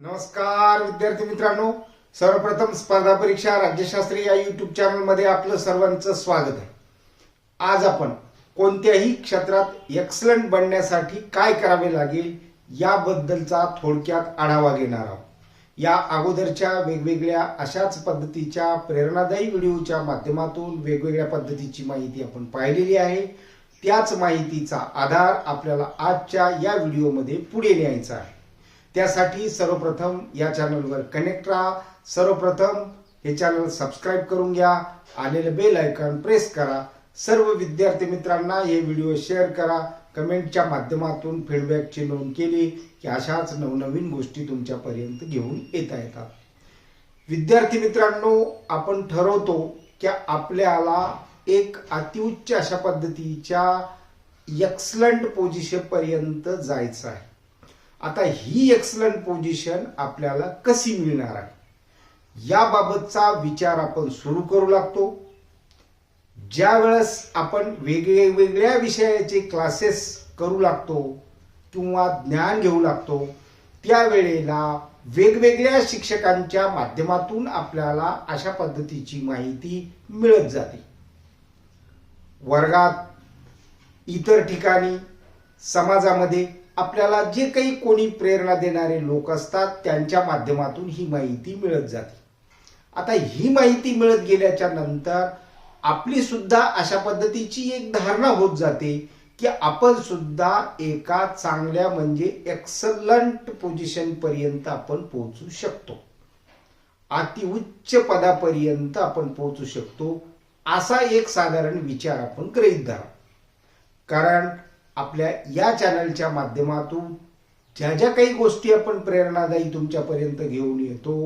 नमस्कार विद्यार्थी मित्रांनो. सर्वप्रथम स्पर्धा परीक्षा राज्यशास्त्री या युट्यूब चॅनलमध्ये आपलं सर्वांचं स्वागत आहे. आज आपण कोणत्याही क्षेत्रात एक्सलंट बनण्यासाठी काय करावे लागेल याबद्दलचा थोडक्यात आढावा घेणार आहोत. या अगोदरच्या वेगवेगळ्या अशाच पद्धतीच्या प्रेरणादायी व्हिडिओच्या माध्यमातून वेगवेगळ्या पद्धतीची माहिती आपण पाहिलेली आहे. त्याच माहितीचा आधार आपल्याला आजच्या या व्हिडिओमध्ये पुढे न्यायचा आहे. त्यासाठी सर्वप्रथम या चॅनलवर कनेक्ट राहा. सर्वप्रथम हे चॅनल सबस्क्राईब करून घ्या. आलेलं बेल आयकॉन प्रेस करा. सर्व विद्यार्थी मित्रांना हे व्हिडिओ शेअर करा. कमेंटच्या माध्यमातून फीडबॅकची नोंद केली की अशाच नवनवीन गोष्टी तुमच्यापर्यंत घेऊन येता येतात. विद्यार्थी मित्रांनो आपण ठरवतो की आपल्याला एक अतिउच्च अशा पद्धतीच्या एक्सलंट पोझिशनपर्यंत जायचं आहे. आता ही एक्सलंट पोझिशन आपल्याला कशी मिळणार आहे? याबाबतचा विचार आपण सुरू करू लागतो. ज्या वेळेस आपण वेगवेगळ्या विषयाचे क्लासेस करू लागतो किंवा ज्ञान घेऊ लागतो त्यावेळेला वेगवेगळ्या शिक्षकांच्या माध्यमातून आपल्याला अशा पद्धतीची माहिती मिळत जाते. वर्गात इतर ठिकाणी समाजामध्ये आपल्याला जे काही कोणी प्रेरणा देणारे लोक असतात त्यांच्या माध्यमातून ही माहिती मिळत जाते. आता ही माहिती मिळत गेल्याच्यानंतर आपली सुद्धा अशा पद्धतीची एक धारणा होत जाते की आपण सुद्धा एका चांगल्या म्हणजे एक्सलंट पोझिशन पर्यंत आपण पोहोचू शकतो. अतिउच्च पदापर्यंत आपण पोहोचू शकतो असा एक साधारण विचार आपण गृहित धरा. कारण आपल्या या चॅनलच्या माध्यमातून ज्या ज्या काही गोष्टी आपण प्रेरणादायी तुमच्यापर्यंत घेऊन येतो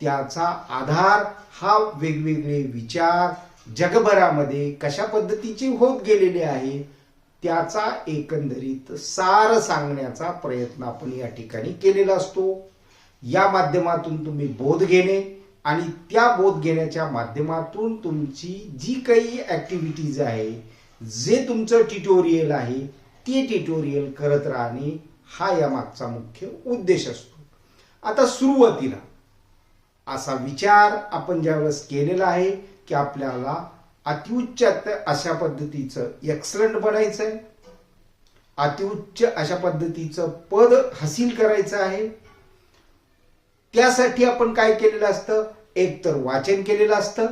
त्याचा आधार हा वेगवेगळे विचार जगभरामध्ये कशा पद्धतीचे होत गेलेले आहे त्याचा एकंदरीत सार सांगण्याचा प्रयत्न आपण या ठिकाणी केलेला असतो. या माध्यमातून तुम्ही बोध घेणे आणि त्या बोध घेण्याच्या माध्यमातून तुमची जी काही ऍक्टिव्हिटीज आहे जे तुमचं ट्युटोरियल आहे ते ट्युटोरियल करत राहणे हा या मागचा मुख्य उद्देश असतो. आता सुरुवातीला असा विचार आपण ज्यावेळेस केलेला आहे की आपल्याला अतिउच्च अशा पद्धतीचं एक्सलंट बनायचं आहे अतिउच्च अशा पद्धतीचं पद हासिल करायचं आहे. त्यासाठी आपण काय केलेलं असतं? एक तर वाचन केलेलं असतं.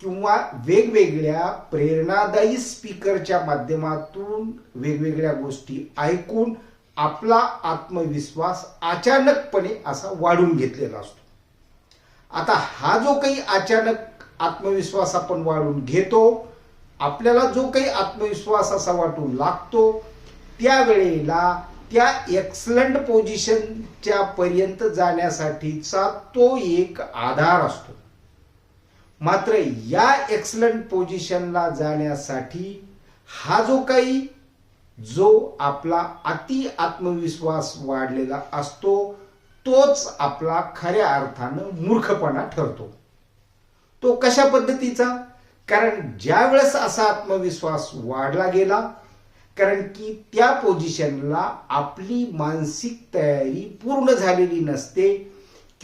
किंवा वेगवेगळ्या प्रेरणादायी स्पीकरच्या माध्यमातून वेगवेगळ्या गोष्टी ऐकून आपला आत्मविश्वास अचानकपणे असा वाढून घेतलेला असतो. आता हा जो काही अचानक आत्मविश्वास आपण वाढून घेतो आपल्याला जो काही आत्मविश्वास असा वाटू लागतो त्यावेळेला त्या एक्सलंट पोझिशनच्या पर्यंत जाण्यासाठीचा तो एक आधार असतो. मात्र या एक्सलंट पोझिशनला जाण्यासाठी हा जो काही जो आपला अति आत्मविश्वास वाढलेला असतो तोच आपला खऱ्या अर्थानं मूर्खपणा ठरतो. तो कशा पद्धतीचा? कारण ज्या वेळेस असा आत्मविश्वास वाढला गेला कारण की त्या पोझिशनला आपली मानसिक तयारी पूर्ण झालेली नसते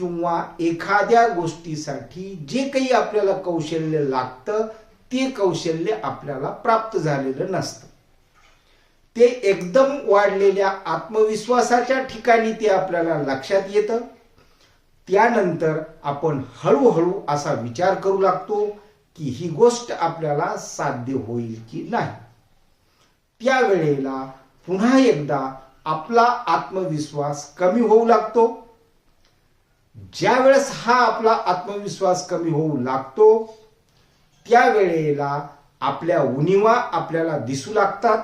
किंवा एखाद्या गोष्टीसाठी जे काही आपल्याला कौशल्य लागतं ते कौशल्य आपल्याला प्राप्त झालेलं नसतं. ते एकदम वाढलेल्या आत्मविश्वासाच्या ठिकाणी ते आपल्याला लक्षात येतं. त्यानंतर आपण हळूहळू असा विचार करू लागतो की ही गोष्ट आपल्याला साध्य होईल की नाही. त्यावेळेला पुन्हा एकदा आपला आत्मविश्वास कमी होऊ लागतो. ज्या वेळेस हा आपला आत्मविश्वास कमी होऊ लागतो त्यावेळेला आपल्या उणीवा आपल्याला दिसू लागतात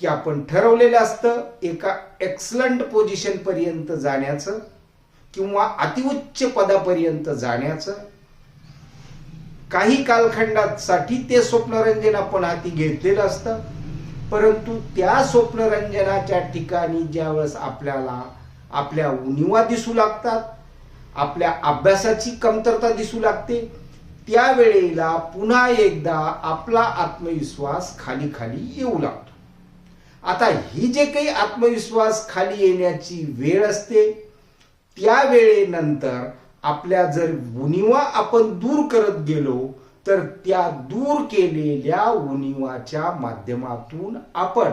की आपण ठरवलेलं असतं एका एक्सलंट पोझिशन पर्यंत जाण्याचं किंवा अतिउच्च पदापर्यंत जाण्याचं. काही कालखंडासाठी ते स्वप्नरंजन आपण हाती घेतलेलं असतं परंतु त्या स्वप्नरंजनाच्या ठिकाणी ज्यावेळेस आपल्याला आपल्या उणिवा दिसू लागतात आपल्या अभ्यासाची कमतरता दिसू लागते. त्यावेळेला पुन्हा एकदा आपला आत्मविश्वास खाली खाली येऊ लागतो. आता ही जे काही आत्मविश्वास खाली येण्याची वेळ असते त्या वेळेनंतर आपल्या जर उणिवा आपण दूर करत गेलो तर त्या दूर केलेल्या उणिवाच्या माध्यमातून आपण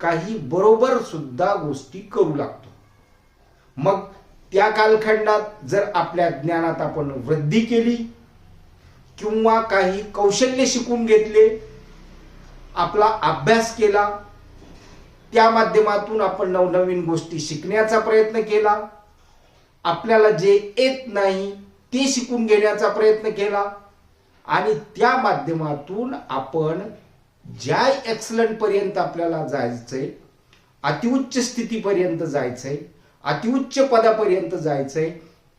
काही बरोबर सुद्धा गोष्टी करू लागतो. मग त्या कालखंडात जर आपल्या ज्ञानात आपण वृद्धी केली किंवा काही कौशल्य शिकून घेतले आपला अभ्यास केला त्या माध्यमातून आपण नवनवीन गोष्टी शिकण्याचा प्रयत्न केला आपल्याला जे येत नाही ते शिकून घेण्याचा प्रयत्न केला आणि त्या माध्यमातून आपण ज्या एक्सलंट पर्यंत आपल्याला जायचंय अतिउच्च स्थितीपर्यंत जायचंय अतिउच्च पदापर्यंत जायचंय.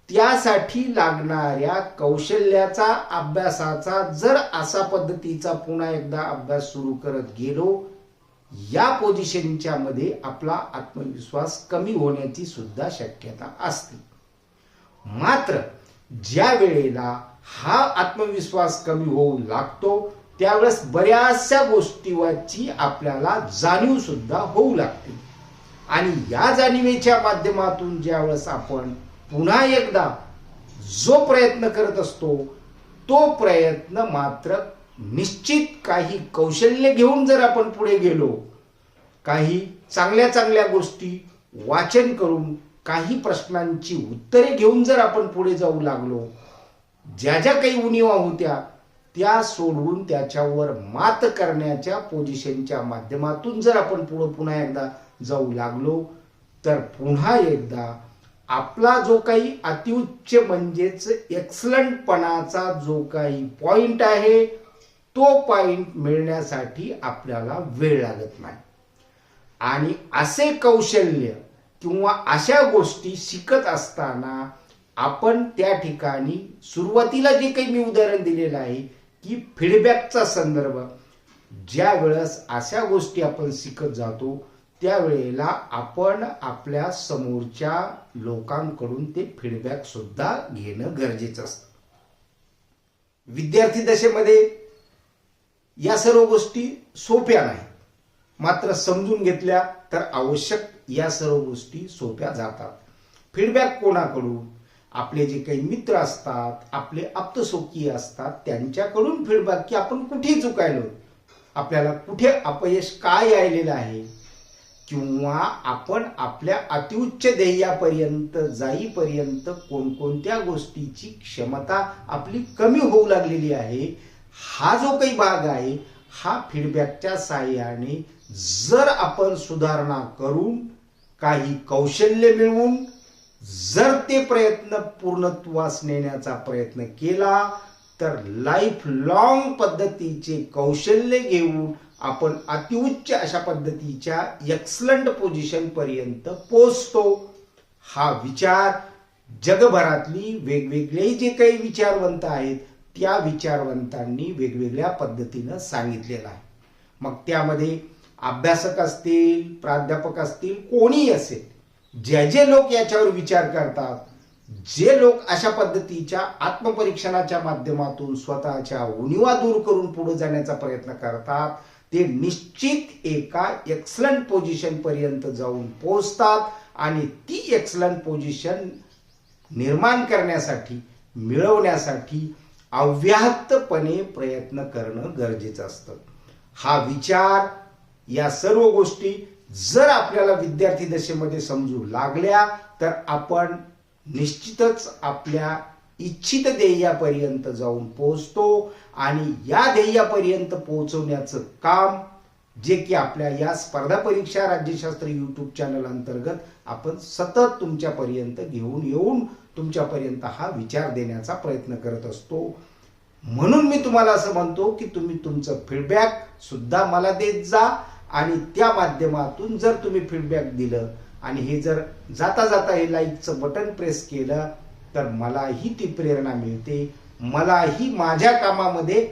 त्यासाठी लागणाऱ्या कौशल्याचा अभ्यासाचा जर असा पद्धतीचा पुन्हा एकदा अभ्यास सुरू करत गेलो या पोझिशनच्या मध्ये आपला आत्मविश्वास कमी होण्याची सुद्धा शक्यता असते. मात्र ज्या वेळेला हा आत्मविश्वास कमी होऊ लागतो त्यावेळेस बऱ्याचशा गोष्टीवरची आपल्याला जाणीव सुद्धा होऊ लागते. आणि या जाणीवेच्या माध्यमातून ज्यावेळेस आपण पुन्हा एकदा जो प्रयत्न करत असतो तो प्रयत्न मात्र निश्चित काही कौशल्य घेऊन जर आपण पुढे गेलो काही चांगल्या चांगल्या गोष्टी वाचन करून काही प्रश्नांची उत्तरे घेऊन जर आपण पुढे जाऊ लागलो ज्या ज्या काही उणीवा होत्या त्या सोडवून त्याच्यावर मात करण्याच्या पोझिशनच्या माध्यमातून जर आपण पुढे पुन्हा एकदा जाऊ लागलो तर पुन्हा एकदा आपला जो काही अतिउच्च म्हणजेच एक्सलंटपणाचा जो काही पॉइंट आहे तो पॉइंट मिळण्यासाठी आपल्याला वेळ लागत नाही. आणि असे कौशल्य किंवा अशा गोष्टी शिकत असताना आपण त्या ठिकाणी सुरुवातीला जे काही मी उदाहरण दिलेलं आहे की फीडबॅकचा संदर्भ. ज्या वेळेस अशा गोष्टी आपण शिकत जातो त्यावेळेला आपण आपल्या समोरच्या लोकांकडून ते फीडबॅक सुद्धा घेणं गरजेचं असतं. विद्यार्थी दशेमध्ये या सर्व गोष्टी सोप्या नाहीत. मात्र समजून घेतल्या तर आवश्यक या सर्व गोष्टी सोप्या जातात. फीडबॅक कोणाकडून? आपले जे काही मित्र असतात आपले आप्तसोकी असतात त्यांच्याकडून फीडबॅक की आपण कुठे चुकायलो? आपल्याला कुठे अपयश काय यायलेलं आहे? किंवा आपण आपल्या अतिउच्च ध्येयापर्यंत जाईपर्यंत कोणकोणत्या गोष्टीची क्षमता आपली कमी होऊ लागलेली आहे हा जो काही भाग आहे हा फीडबॅकच्या साह्याने जर आपण सुधारणा करून काही कौशल्य मिळवून जर ते प्रयत्न पूर्णत्वास नेण्याचा प्रयत्न केला तर लाईफ लॉंग पद्धतीचे कौशल्य घेऊन आपण अतिउच्च अशा पद्धतीच्या एक्सलंट पोझिशन पर्यंत पोचतो हा विचार जगभरातली वेगवेगळे जे काही विचारवंत आहेत त्या विचारवंतांनी वेगवेगळ्या पद्धतीनं सांगितलेलं आहे. मग त्यामध्ये अभ्यासक असतील प्राध्यापक असतील कोणीही असेल जे जे लोक याच्यावर विचार करतात जे लोक अशा पद्धतीच्या आत्मपरीक्षणाच्या माध्यमातून स्वतःच्या उणीवा दूर करून पुढे जाण्याचा प्रयत्न करतात ते निश्चित एका एक्सलंट पोझिशन पर्यंत जाऊन पोहोचतात आणि ती एक्सलंट पोझिशन निर्माण करण्यासाठी मिळवण्यासाठी अव्याहतपणे प्रयत्न करणं गरजेचं असतं. हा विचार या सर्व गोष्टी जर आपल्याला विद्यार्थी दशेमध्ये समजू लागल्या तर आपण निश्चितच आपल्या इच्छित ध्येयापर्यंत जाऊन पोहोचतो आणि या ध्येयापर्यंत पोहोचवण्याचं काम जे की आपल्या या स्पर्धा परीक्षा राज्यशास्त्र युट्यूब चॅनल अंतर्गत आपण सतत तुमच्यापर्यंत घेऊन येऊन तुमच्यापर्यंत हा विचार देण्याचा प्रयत्न करत असतो. म्हणून मी तुम्हाला असं म्हणतो की तुम्ही तुमचं फीडबॅक सुद्धा मला देत जा आणि त्या माध्यमातून जर तुम्ही फीडबॅक दिलं आणि हे जर जाता जाता हे लाईकचं बटन प्रेस केलं तर मलाही ती प्रेरणा मिळते. मलाही माझ्या कामामध्ये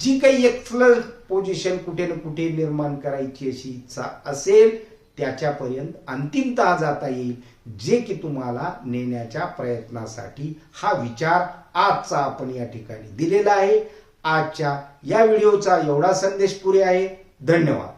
जी काही एक्सलन्स पोझिशन कुठे ना कुठे निर्माण करायची अशी इच्छा असेल त्याच्यापर्यंत अंतिमतः जाता येईल जे की तुम्हाला नेण्याच्या प्रयत्नासाठी हा विचार आजचा आपण या ठिकाणी दिलेला आहे. आजच्या या व्हिडिओचा एवढा संदेश पुरे आहे. धन्यवाद.